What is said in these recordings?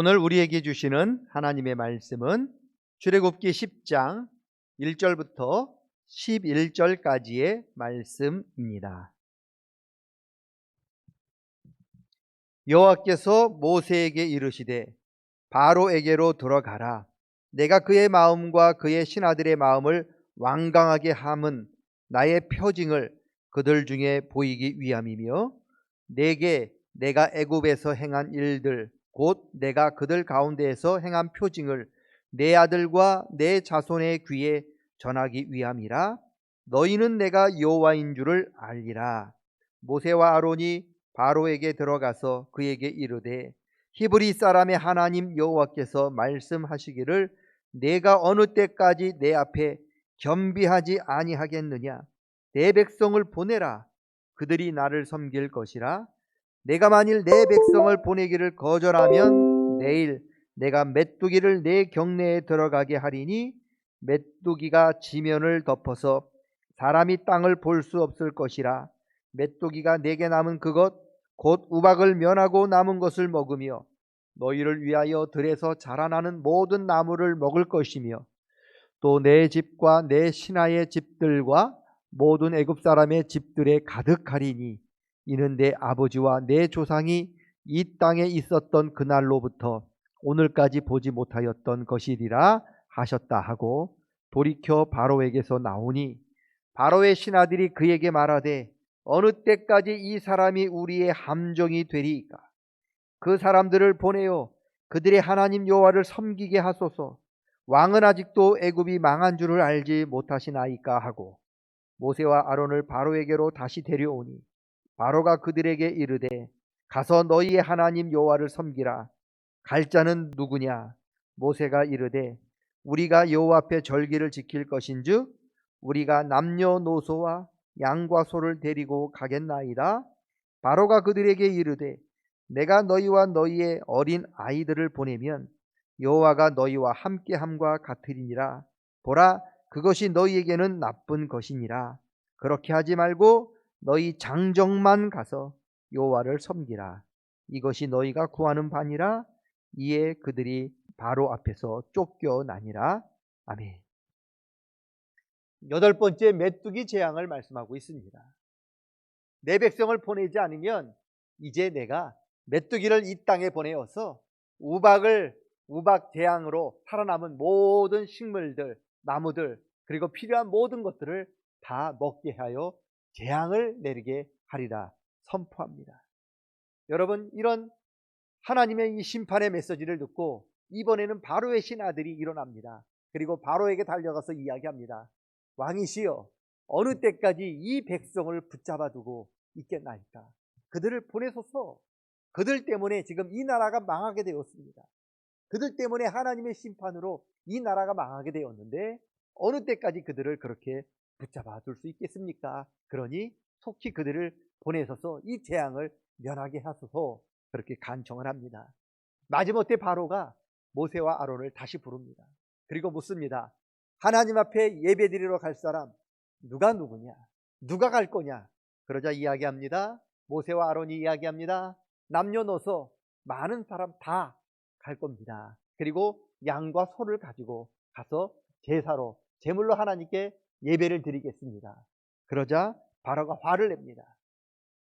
오늘 우리에게 주시는 하나님의 말씀은 출애굽기 10장 1절부터 11절까지의 말씀입니다. 여호와께서 모세에게 이르시되 바로에게로 들어가라 내가 그의 마음과 그의 신하들의 마음을 완강하게 함은 나의 표징을 그들 중에 보이기 위함이며 내게 내가 애굽에서 행한 일들 곧 내가 그들 가운데에서 행한 표징을 내 아들과 내 자손의 귀에 전하기 위함이라. 너희는 내가 여호와인 줄을 알리라. 모세와 아론이 바로에게 들어가서 그에게 이르되 히브리 사람의 하나님 여호와께서 말씀하시기를 내가 어느 때까지 내 앞에 겸비하지 아니하겠느냐? 내 백성을 보내라. 그들이 나를 섬길 것이라 내가 만일 내 백성을 보내기를 거절하면 내일 내가 메뚜기를 내 경내에 들어가게 하리니 메뚜기가 지면을 덮어서 사람이 땅을 볼 수 없을 것이라. 메뚜기가 내게 남은 그것 곧 우박을 면하고 남은 것을 먹으며 너희를 위하여 들에서 자라나는 모든 나무를 먹을 것이며 또 내 집과 내 신하의 집들과 모든 애굽 사람의 집들에 가득하리니 이는 내 아버지와 내 조상이 이 땅에 있었던 그날로부터 오늘까지 보지 못하였던 것이리라 하셨다 하고 돌이켜 바로에게서 나오니 바로의 신하들이 그에게 말하되 어느 때까지 이 사람이 우리의 함정이 되리이까? 그 사람들을 보내어 그들의 하나님 여호와를 섬기게 하소서. 왕은 아직도 애굽이 망한 줄을 알지 못하시나이까 하고 모세와 아론을 바로에게로 다시 데려오니 바로가 그들에게 이르되 가서 너희의 하나님 여호와를 섬기라. 갈 자는 누구냐? 모세가 이르되 우리가 여호와 앞에 절기를 지킬 것인즉 우리가 남녀노소와 양과 소를 데리고 가겠나이다. 바로가 그들에게 이르되 내가 너희와 너희의 어린 아이들을 보내면 여호와가 너희와 함께함과 같으리니라. 보라 그것이 너희에게는 나쁜 것이니라. 그렇게 하지 말고 너희 장정만 가서 여호와를 섬기라 이것이 너희가 구하는 바니라 이에 그들이 바로 앞에서 쫓겨나니라 아멘. 여덟 번째 메뚜기 재앙을 말씀하고 있습니다. 내 백성을 보내지 않으면 이제 내가 메뚜기를 이 땅에 보내어서 우박을 우박 재앙으로 살아남은 모든 식물들, 나무들, 그리고 필요한 모든 것들을 다 먹게 하여 재앙을 내리게 하리라 선포합니다. 여러분, 이런 하나님의 이 심판의 메시지를 듣고 이번에는 바로의 신하들이 일어납니다. 그리고 바로에게 달려가서 이야기합니다. 왕이시여, 어느 때까지 이 백성을 붙잡아 두고 있겠나이까? 그들을 보내소서. 그들 때문에 지금 이 나라가 망하게 되었습니다. 그들 때문에 하나님의 심판으로 이 나라가 망하게 되었는데 어느 때까지 그들을 그렇게 붙잡아 둘 수 있겠습니까? 그러니 속히 그들을 보내셔서 이 재앙을 면하게 하소서 그렇게 간청을 합니다. 마지못해 바로가 모세와 아론을 다시 부릅니다. 그리고 묻습니다. 하나님 앞에 예배드리러 갈 사람 누가 누구냐? 누가 갈 거냐? 그러자 이야기합니다. 모세와 아론이 이야기합니다. 남녀노소 많은 사람 다 갈 겁니다. 그리고 양과 소를 가지고 가서 제사로 제물로 하나님께 예배를 드리겠습니다. 그러자 바로가 화를 냅니다.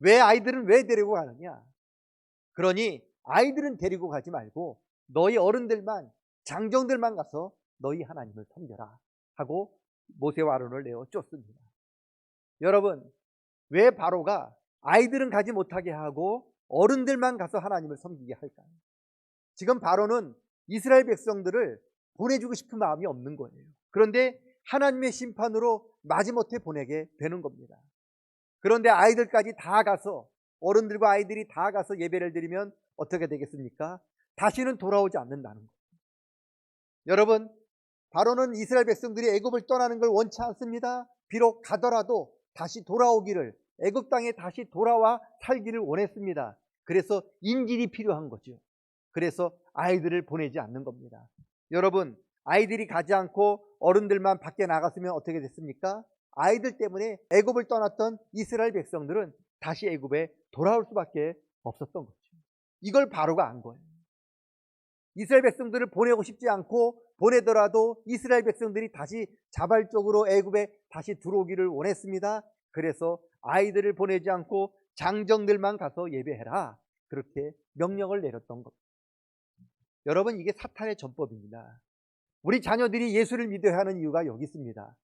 왜 아이들은 왜 데리고 가느냐? 그러니 아이들은 데리고 가지 말고 너희 어른들만 장정들만 가서 너희 하나님을 섬겨라 하고 모세와 아론을 내어 쫓습니다. 여러분 왜 바로가 아이들은 가지 못하게 하고 어른들만 가서 하나님을 섬기게 할까요? 지금 바로는 이스라엘 백성들을 보내주고 싶은 마음이 없는 거예요. 그런데 하나님의 심판으로 마지못해 보내게 되는 겁니다. 그런데 아이들까지 다 가서 어른들과 아이들이 다 가서 예배를 드리면 어떻게 되겠습니까? 다시는 돌아오지 않는다는 거예요. 여러분, 바로는 이스라엘 백성들이 애굽을 떠나는 걸 원치 않습니다. 비록 가더라도 다시 돌아오기를 애굽 땅에 다시 돌아와 살기를 원했습니다. 그래서 인질이 필요한 거죠. 그래서 아이들을 보내지 않는 겁니다. 여러분, 아이들이 가지 않고 어른들만 밖에 나갔으면 어떻게 됐습니까? 아이들 때문에 애굽을 떠났던 이스라엘 백성들은 다시 애굽에 돌아올 수밖에 없었던 거죠. 이걸 바로가 안 거예요. 이스라엘 백성들을 보내고 싶지 않고 보내더라도 이스라엘 백성들이 다시 자발적으로 애굽에 다시 들어오기를 원했습니다. 그래서 아이들을 보내지 않고 장정들만 가서 예배해라. 그렇게 명령을 내렸던 것. 여러분 이게 사탄의 전법입니다. 우리 자녀들이 예수를 믿어야 하는 이유가 여기 있습니다.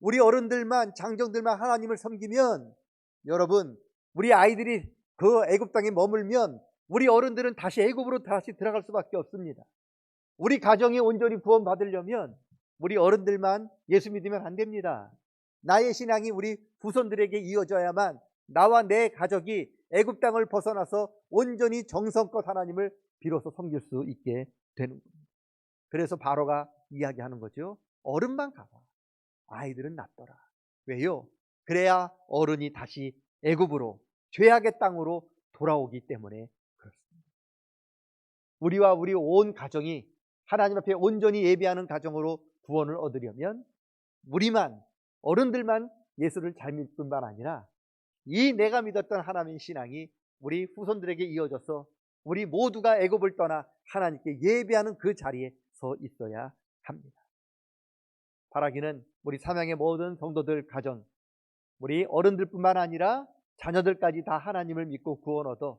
우리 어른들만 장정들만 하나님을 섬기면 여러분 우리 아이들이 그 애굽 땅에 머물면 우리 어른들은 다시 애굽으로 다시 들어갈 수밖에 없습니다. 우리 가정이 온전히 구원받으려면 우리 어른들만 예수 믿으면 안 됩니다. 나의 신앙이 우리 후손들에게 이어져야만 나와 내 가족이 애굽 땅을 벗어나서 온전히 정성껏 하나님을 비로소 섬길 수 있게 되는 겁니다. 그래서 바로가 이야기하는 거죠. 어른만 가봐. 아이들은 놔둬라. 왜요? 그래야 어른이 다시 애굽으로 죄악의 땅으로 돌아오기 때문에 그렇습니다. 우리와 우리 온 가정이 하나님 앞에 온전히 예배하는 가정으로 구원을 얻으려면 우리만 어른들만 예수를 잘 믿을 뿐만 아니라 이 내가 믿었던 하나님의 신앙이 우리 후손들에게 이어져서 우리 모두가 애굽을 떠나 하나님께 예배하는 그 자리에 서 있어야 합니다. 바라기는 우리 삼양의 모든 성도들 가정, 우리 어른들뿐만 아니라 자녀들까지 다 하나님을 믿고 구원 얻어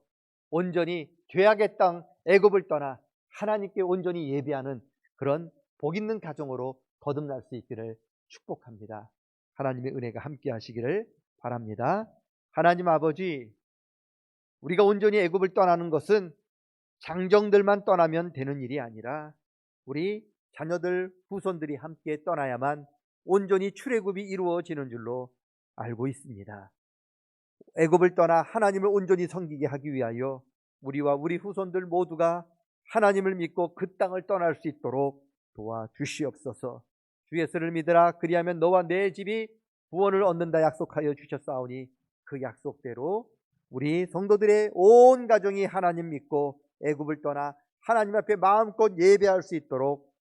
온전히 죄악의 땅 애굽을 떠나 하나님께 온전히 예배하는 그런 복 있는 가정으로 거듭날 수 있기를 축복합니다. 하나님의 은혜가 함께 하시기를 바랍니다. 하나님 아버지, 우리가 온전히 애굽을 떠나는 것은 장정들만 떠나면 되는 일이 아니라 우리 자녀들, 후손들이 함께 떠나야만 온전히 출애굽이 이루어지는 줄로 알고 있습니다. 애굽을 떠나 하나님을 온전히 섬기게 하기 위하여 우리와 우리 후손들 모두가 하나님을 믿고 그 땅을 떠날 수 있도록 도와주시옵소서. 주 예수를 믿으라 그리하면 너와 내 집이 구원을 얻는다 약속하여 주셨사오니 그 약속대로 우리 성도들의 온 가정이 하나님 믿고 애굽을 떠나 하나님 앞에 마음껏 예배할 수 있도록